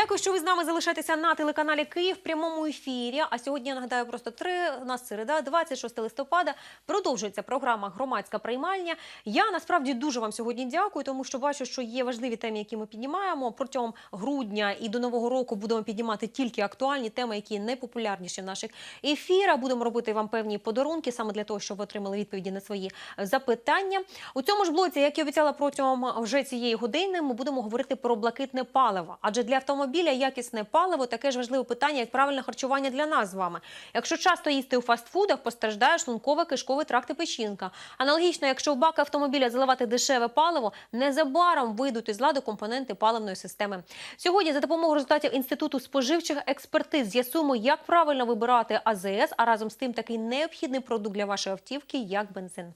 Дякую, що ви з нами залишаєтеся на телеканалі Київ в прямому ефірі. А сьогодні я нагадаю просто три. У нас середа, 26 листопада. Продовжується програма Громадська приймальня. Я насправді дуже вам сьогодні дякую, тому що бачу, що є важливі теми, які ми піднімаємо. Протягом грудня і до нового року будемо піднімати тільки актуальні теми, які найпопулярніші в наших ефірах. Будемо робити вам певні подарунки саме для того, щоб ви отримали відповіді на свої запитання. У цьому ж блоці, як і обіцяла протягом вже цієї години, ми будемо говорити про блакитне паливо. Адже для автомобіля якісне паливо таке ж важливе питання, як правильне харчування для нас з вами. Якщо часто їсти у фастфудах, постраждає шлунково кишковий тракт і печінка. Аналогічно, якщо в бак автомобіля заливати дешеве паливо, незабаром вийдуть із ладу компоненти паливної системи. Сьогодні за допомогою результатів інституту споживчих експертиз з'ясуємо, як правильно вибирати АЗС, а разом з тим такий необхідний продукт для вашої автівки, як бензин.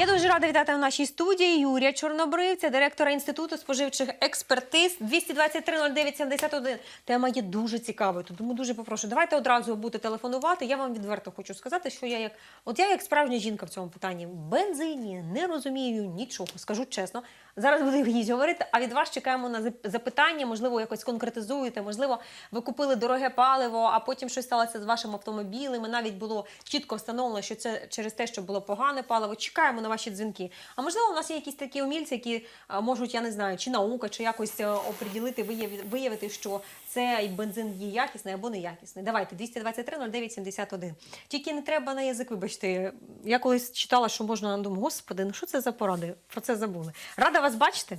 Я дуже рада вітати в нашій студії Юрія Чорнобривця, директора інституту споживчих експертиз 223-09-71. Тема є дуже цікавою, тому дуже попрошу. Давайте одразу будете телефонувати. Я вам відверто хочу сказати, що я як от я як справжня жінка в цьому питанні бензині не розумію нічого. Скажу чесно. Зараз буду їй говорити. А від вас чекаємо на запитання. Можливо, якось конкретизуєте. Можливо, ви купили дороге паливо, а потім щось сталося з вашим автомобілем. І навіть було чітко встановлено, що це через те, що було погане паливо. Чекаємо на ваші дзвінки. А можливо, у нас є якісь такі умільці, які можуть, я не знаю, чи наука, чи якось е, оприділити, виявити, що цей бензин є якісний або неякісний. Давайте 223 09 71. Тільки не треба на язик, вибачте. Я колись читала, що можна думаю, господи, ну що це за поради? Про це забули. Рада вас бачити.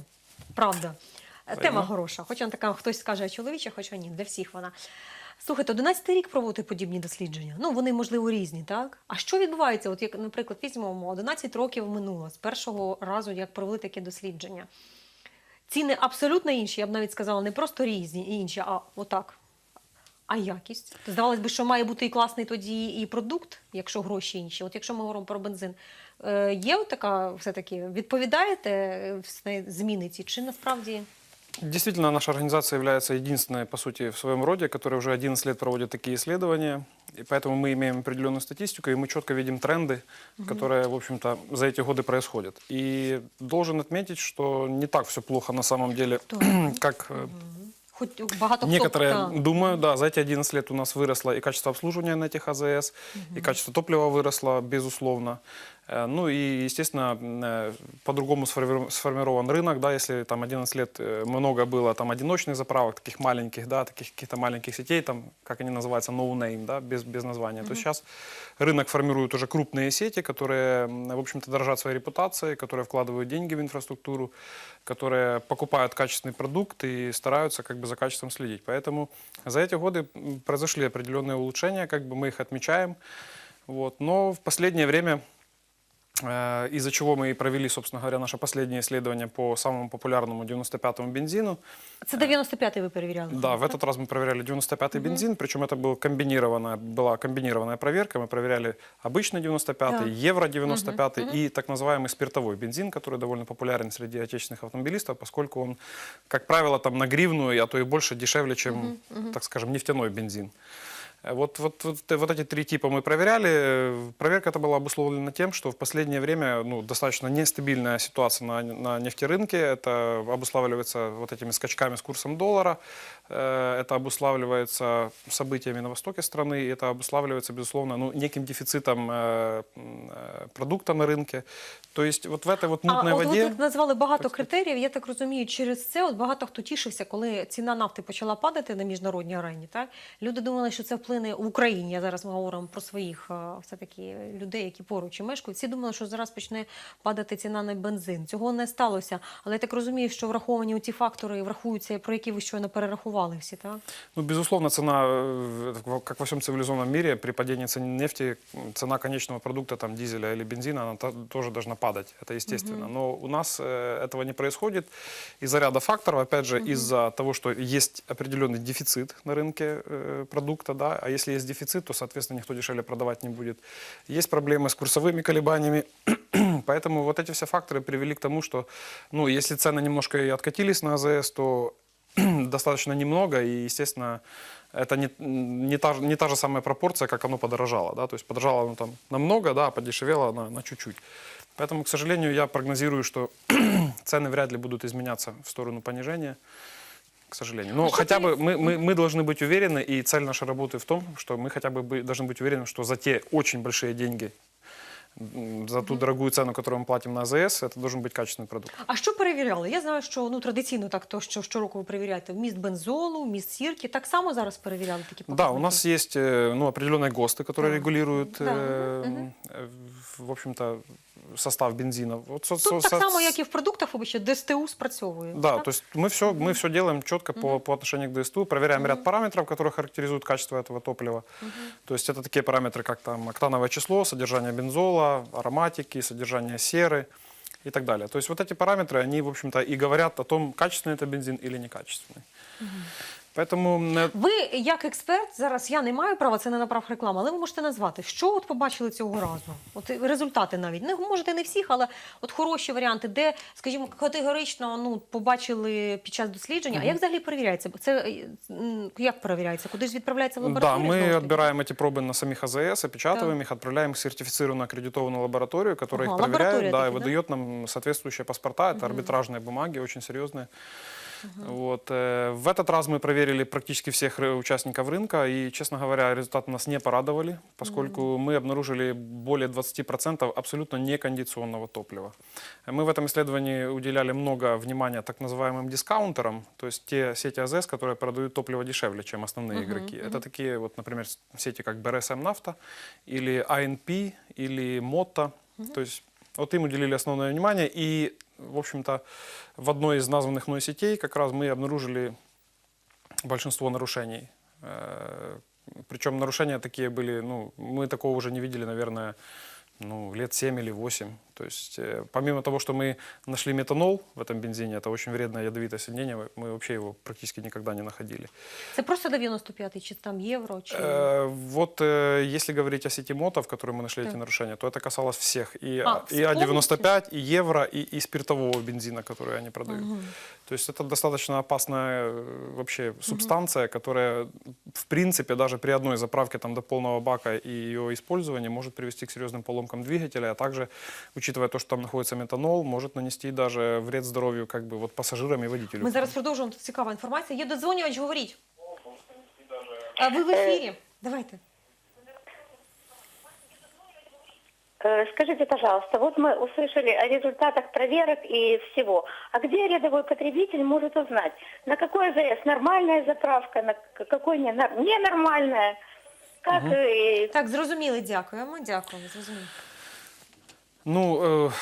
Правда. Тема хороша. Хоча така хтось скаже чоловіча, хоча ні, для всіх вона. Слухайте, 11 рік проводити подібні дослідження. Ну, вони, можливо, різні, так? А що відбувається? От як, наприклад, візьмемо 11 років минуло з першого разу, як провели таке дослідження. Ціни абсолютно інші, я б навіть сказала, не просто різні і інші, а отак. А якість? Здавалось би, що має бути і класний тоді і продукт, якщо гроші інші. От якщо ми говоримо про бензин, е, є така все-таки, відповідаєте е, зміни ці, чи насправді Действительно, наша организация является единственной, по сути, в своем роде, которая уже 11 лет проводит такие исследования. И поэтому мы имеем определенную статистику, и мы четко видим тренды, которые, в общем-то, за эти годы происходят. И должен отметить, что не так все плохо на самом деле, как э, хоч багато некоторые та, думают. Да, за эти 11 лет у нас выросло и качество обслуживания на этих АЗС, и качество топлива выросло, безусловно. Э, Ну и, естественно, э, по-другому сформирован рынок, да, если там 11 лет э, много было там одиночных заправок, таких маленьких, да, таких каких-то маленьких сетей, там, как они называются, no name, да, без, без названия, то сейчас рынок формирует уже крупные сети, которые, в общем-то, дорожат своей репутацией, которые вкладывают деньги в инфраструктуру, которые покупают качественный продукт и стараются как бы за качеством следить. Поэтому за эти годы произошли определенные улучшения, как бы мы их отмечаем. Вот. Но в последнее время из-за чего мы и провели, собственно говоря, наше последнее исследование по самому популярному 95-му бензину. Це 95-й ви перевіряли. Да, в этот раз мы проверяли 95-й бензин, причем это был комбинированная, была комбинированная проверка. Мы проверяли обычный 95-й, евро 95-й и так называемый спиртовой бензин, который довольно популярен среди отечественных автомобилистов, поскольку он, как правило, там на гривну, а то и больше дешевле, чем, так скажем, нефтяной бензин. Э, Вот, вот, вот, э, вот эти три типа мы проверяли. Э, Проверка эта была обусловлена тем, что в последнее время ну, достаточно нестабильная ситуация на, на нефтерынке. Это обуславливается вот этими скачками с курсом доллара. Э, Это обуславливается событиями на востоке страны. и Это обуславливается, безусловно, ну, неким дефицитом э, м, э, продукта на рынке. То есть вот в этой вот мутной а, от воде... ви тут назвали багато критеріїв. Я так розумію, через це от багато хто тішився, коли ціна нафти почала падати на міжнародній арені. Так люди думали, що це вплине в Україні. Я зараз ми говоримо про своїх все таки людей, які поруч і мешкають. Всі думали, що зараз почне падати ціна на бензин. Цього не сталося. Але я так розумію, що враховані ці фактори врахуються, про які ви щойно перерахували всі. Так Ну, безусловно, цена, э, как во всем цивилизованном мире, при падении цены нефти, м, цена конечного продукта, там, дизеля или бензина, она та- тоже должна падать. Это естественно. Но у нас э, этого не происходит из-за ряда факторов. Опять же, из-за того, что есть определенный дефицит на рынке э, продукта, да, а если есть дефицит, то, соответственно, никто дешевле продавать не будет. Есть проблемы с курсовыми колебаниями. Поэтому вот эти все факторы привели к тому, что, ну, если цены немножко и откатились на АЗС, то достаточно немного, и, естественно, это не, не, та, же- не та же самая пропорция, как оно подорожало. Да? То есть подорожало оно там намного, да, а подешевело на, на чуть-чуть. Поэтому, к сожалению, я прогнозирую, что цены вряд ли будут изменяться в сторону понижения. К сожалению. Но А что хотя ты- бы мы, мы, мы должны быть уверены, и цель нашей работы в том, что мы хотя бы бы- должны быть уверены, что за те очень большие деньги, м, за ту дорогую цену, которую мы платим на АЗС, это должен быть качественный продукт. А що перевіряли? Я знаю, що ну традиційно так то, що щороку ви перевіряєте вміст бензолу, вміст сірки. Так само зараз перевіряли такі Да, показники? у нас есть э, ну, определенные ГОСТы, которые Да. регулируют, Да, э, мгм. э, в в общем-то, состав бензина. Вот Тут со- так со- само, як і в продуктах, вибачте, ДСТУ спрацьовує. Да, так? то есть мы все, мы все делаем четко по, по отношению к ДСТУ, проверяем ряд параметров, которые характеризуют качество этого топлива. То есть это такие параметры, как там октановое число, содержание бензола, ароматики, содержание серы и так далее. То есть вот эти параметры, они, в общем-то, и говорят о том, качественный это бензин или некачественный. Поэтому э, Ви, як експерт, зараз я не маю права, це не на прав реклами, але ви можете назвати, що от побачили цього разу? От і результати навіть. Не можете не всіх, але от хороші варіанти, де, скажімо, категорично ну, побачили під час дослідження. А як взагалі перевіряється? Це е, м, як перевіряється? Кудись відправляється в Да, лабораторію? мы знову ж таки? отбираем эти пробы на самих АЗС, опечатываем их, отправляем в сертифицированную аккредитованную лабораторию, которая Ага, их проверяет, лаборатория да, и таки, да? выдает нам соответствующие паспорта. Это арбитражные бумаги, очень Вот. э, В этот раз мы проверили практически всех участников рынка, и, честно говоря, результаты нас не порадовали, поскольку мы обнаружили более 20% абсолютно некондиционного топлива. Мы в этом исследовании уделяли много внимания так называемым дискаунтерам, то есть те сети АЗС, которые продают топливо дешевле, чем основные игроки. Это такие, вот, например, сети как БРСМ Нафта или АНП или Мотто. То есть вот им уделили основное внимание. И, в общем-то, в одной из названных мной сетей как раз мы обнаружили большинство нарушений. Э, Причем нарушения такие были, ну, мы такого уже не видели, наверное, ну, лет 7 или 8. То есть, э, помимо того, что мы нашли метанол в этом бензине, это очень вредное ядовитое соединение, мы- вообще его практически никогда не находили. Це просто 95-й, чи там євро, чи... Э, Вот э, если говорить о сети МОТО, в которой мы нашли Так. эти нарушения, то это касалось всех. И, А, и А95, и евро, и, и спиртового бензина, который они продают. То есть это достаточно опасная э, вообще субстанция, которая, в принципе, даже при одной заправке там, до полного бака и ее использовании может привести к серьезным поломкам двигателя, а также, учитывая то, что там находится метанол, может нанести даже вред здоровью как бы, вот, пассажирам и водителю. Ми зараз продовжуємо, тут цікава інформація. Є додзвонювач, говоріть. А ви в ефірі? Давайте. Э, Скажите, пожалуйста, вот мы услышали о результатах проверок и всего. А где рядовой потребитель может узнать, на какой АЗС нормальная заправка, на к- какой не- на- ненормальная? Как э, Так, зрозуміли, дякуємо. Дякуємо, зрозуміли. Ну, э,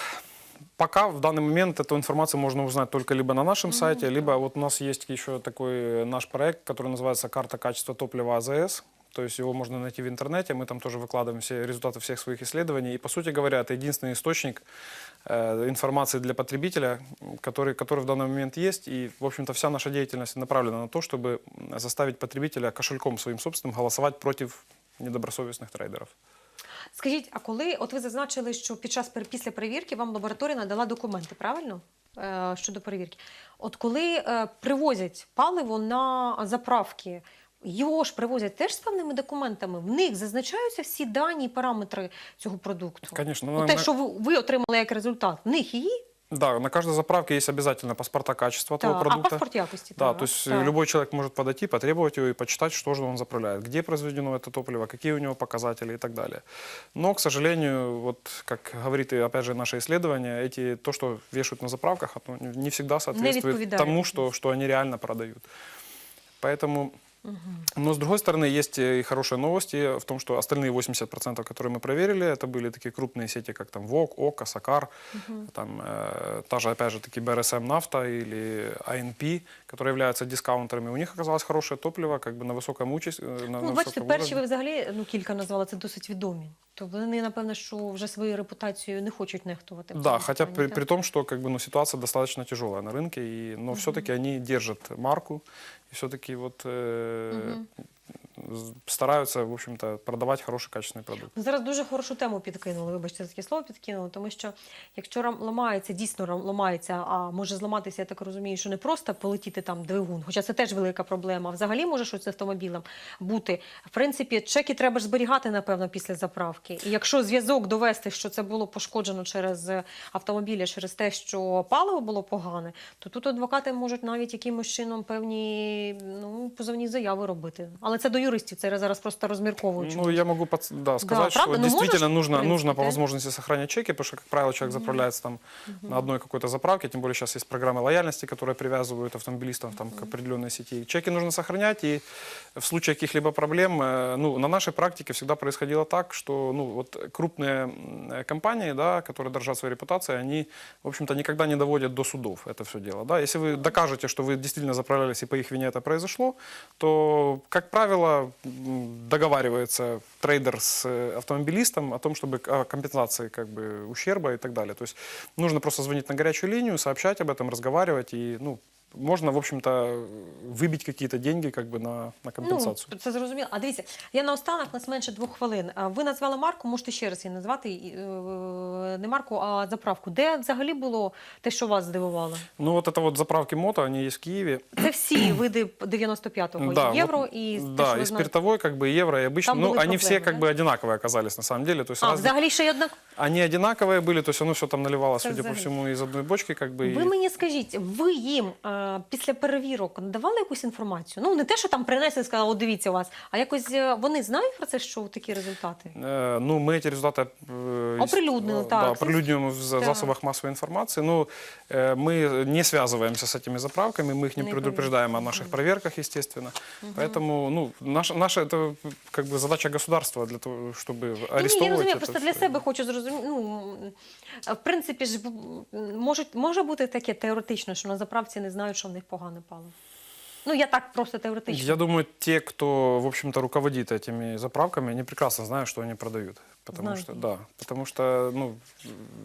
пока в данный момент эту информацию можно узнать только либо на нашем сайте, либо вот у нас есть еще такой э, наш проект, который называется «Карта качества топлива АЗС». То есть его можно найти в интернете, мы там тоже выкладываем все результаты всех своих исследований. И, по сути говоря, это единственный источник э, информации для потребителя, м, который, который в данный момент есть. И, в общем-то, вся наша деятельность направлена на то, чтобы м, заставить потребителя кошельком своим собственным голосовать против недобросовестных трейдеров. Скажіть, а коли от ви зазначили, що під час пер- після перевірки вам лабораторія надала документи, правильно? Е, щодо перевірки. От коли е, привозять паливо на заправки, його ж привозять теж з певними документами. В них зазначаються всі дані і параметри цього продукту. Конечно, От ну, те, ми- що ви, ви отримали як результат, в них її Да, на каждой заправке есть обязательно паспорта качества та, этого а продукта. паспорт якості. Да, так, то есть так. любой человек может подойти, потребовать его и почитать, что же он заправляет, где произведено это топливо, какие у него показатели и так далее. Но, к сожалению, вот как говорит и опять же наше исследование, эти, то, что вешают на заправках, оно не всегда соответствует відповідає. тому, что, что они реально продают. Поэтому но, с другой стороны, есть и хорошие новости в том, что остальные 80%, которые мы проверили, это были такие крупные сети, как там ВОК, ОКА, Сакар, там, э, та же, опять же, таки БРСМ Нафта или АНП, которые являются дискаунтерами. У них оказалось хорошее топливо, как бы на высоком участи. На, Ну, на бачите, высоком перші ви уровне. взагалі ну кілька назвали це досить відомі. То вони, напевно, що вже своєю репутацією не хочуть нехтувати. в Да, цьому хотя плані, при, так? при том, что как бы, ну, ситуация достаточно тяжелая на рынке, и, но все-таки они держат марку, и все-таки вот э, з- стараются, в общем-то, продавать хороший, качественный продукт. Ну, Зараз дуже хорошу тему підкинули. Вибачте, за таке слово підкинули, тому що якщо рам- ламається, дійсно рам- ламається, а може зламатися, я так розумію, що не просто полетіти там двигун, хоча це теж велика проблема. Взагалі може щось з автомобілем бути. В принципі, чеки треба ж зберігати, напевно, після заправки. І якщо зв'язок довести, що це було пошкоджено через автомобіль, через те, що паливо було погане, то тут адвокати можуть навіть якимось чином певні ну, позовні заяви робити. Але це до юристів, це я зараз просто розмірковую. Ну, я могу подс- да, сказать, правда, что ну, действительно можешь, нужно, принципе, нужно по да? возможности сохранять чеки, потому что, как правило, человек заправляется там на одной какой-то заправке, тем более сейчас есть программы лояльности, которые привязывают автомобилистов там, к определенной сети. Чеки нужно сохранять, и в случае каких-либо проблем, э, ну, на нашей практике всегда происходило так, что ну, вот крупные компании, да, которые дорожат своей репутацией, они, в общем-то, никогда не доводят до судов это все дело. Да? Если вы докажете, что вы действительно заправлялись и по их вине это произошло, то, как правило, договаривается трейдер с э, автомобилистом о том, чтобы о компенсации как бы, ущерба и так далее. То есть нужно просто звонить на горячую линию, сообщать об этом, разговаривать и, ну, можно, в общем-то, выбить какие-то деньги как бы на, на компенсацию. Ну, це зрозуміло. А дивіться, я наостанок нас менше двох хвилин. А Ви назвали марку, можете ще раз її назвати і, е, не марку, а заправку. Де взагалі було те, що вас здивувало? Ну, вот это вот заправки мото, они есть в Киеве. Це всі види 95-го Да, євро вот, і те, да, що ви и знаєте. спиртовой, как бы, и евро, и обычно. Там Ну, были они все проблемы, как да? бы одинаковые оказались на самом деле. То есть А, разные- взагалі ще й однак. Они одинаковые были, то есть оно все там наливалось, Так судя по взагалі. всему, из одной бочки, как бы. Ви и- мені скажіть, ви їм е, після перевірок надавали якусь інформацію? Ну не те, що там принесли і сказали, о, дивіться у вас, а якось е, вони знають про це, що такі результати? Э, Ну, мы эти результаты э, Оприлюднили, э, так. Да, оприлюднюємо в за- Так. засобах массовой информации. Ну, э, мы не связываемся с этими заправками, мы их не Не предупреждаем о наших проверках, естественно. Поэтому, ну, наша, наша это как бы задача государства для того, чтобы Ні, ні, я арестовывать розумію, это просто для всё. себе хочу зрозуміти. Ну, в принципі ж м, може, може бути таке теоретично, що на заправці не знають, що в них погане паливо. Ну, я так просто теоретично. Я думаю, те, кто, в общем-то, руководит этими заправками, они прекрасно знают, что они продают Потому Знают. что, да, потому что, ну,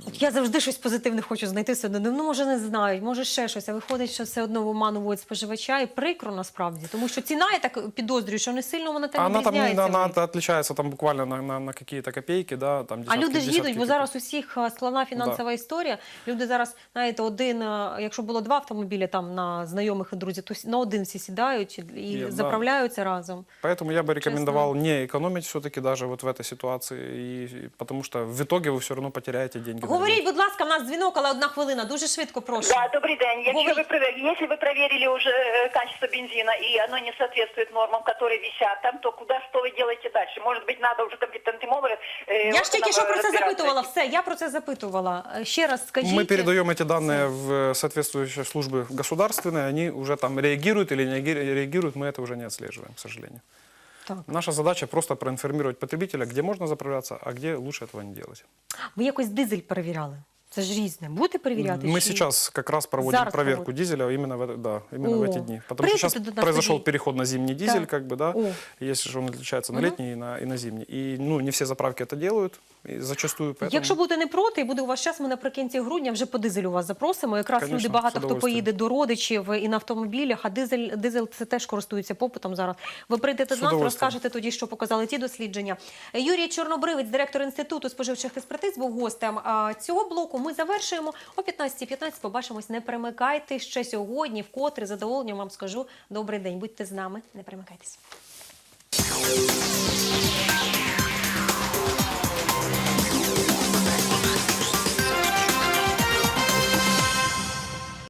От Я завжди щось позитивне хочу знайти все одно. Ну, може, не знають, може ще щось, а виходить, що все одно обманують споживача і прикро насправді. Тому що ціна, я так підозрюю, що не сильно вона там она там, відрізняється. она, в них. она отличается там буквально на, на, на какие-то копейки, да, там А десятки, люди ж десятки їдуть, бо копеек. зараз усіх е, складна фінансова історія. Люди зараз, знаєте, один, е, якщо було два автомобілі там на знайомих і друзів, то с- на один всі сідають і Є, да. заправляються разом. Поэтому я бы рекомендовал не экономить все-таки даже вот в этой ситуации, и, и потому что в итоге вы все равно потеряете деньги. на Говоріть, будь ласка, в нас дзвінок, але одна хвилина. Дуже швидко прошу. Да, добрый день. Если Говорите. вы, провер- если вы проверили уже э, качество бензина и оно не соответствует нормам, которые висят там, то куда что вы делаете дальше? Может быть, надо уже компетентным образом... э, Я ж тільки що органам про це разбираться. запитувала. Все, я про це запитувала. Е, Ще раз скажіть. Мы передаем эти данные в соответствующие службы государственные, они уже там реагируют или не реаги- реагируют, мы это уже не отслеживаем, к сожалению. Так. Наша задача просто проинформировать потребителя, где можно заправляться, а где лучше этого не делать. Ви якось дизель перевіряли? Це ж різне. Будете перевіряти? Мы чи- сейчас как раз проводим Зараз проверку проводите. дизеля именно в, это- да, именно в О, эти дни. Потому что приедете сейчас туда на произошел студию. переход на зимний дизель, Да. как бы, да. О. Есть же он отличается на Мгм. летний и на, и на зимний. И ну, не все заправки это делают, зачастую поэтому... Якщо будете не проти, і буде у вас час, ми наприкінці грудня вже по дизелю вас запросимо. Якраз Конечно, люди багато хто поїде до родичів і на автомобілях, а дизель, дизель це теж користується попитом зараз. Ви прийдете З до нас, розкажете тоді, що показали ті дослідження. Юрій Чорнобривець, директор інституту споживчих експертиз, був гостем цього блоку. Ми завершуємо о 15.15. Побачимось. Не перемикайте ще сьогодні. Вкотре задоволенням вам скажу добрий день. Будьте з нами, не перемикайтесь.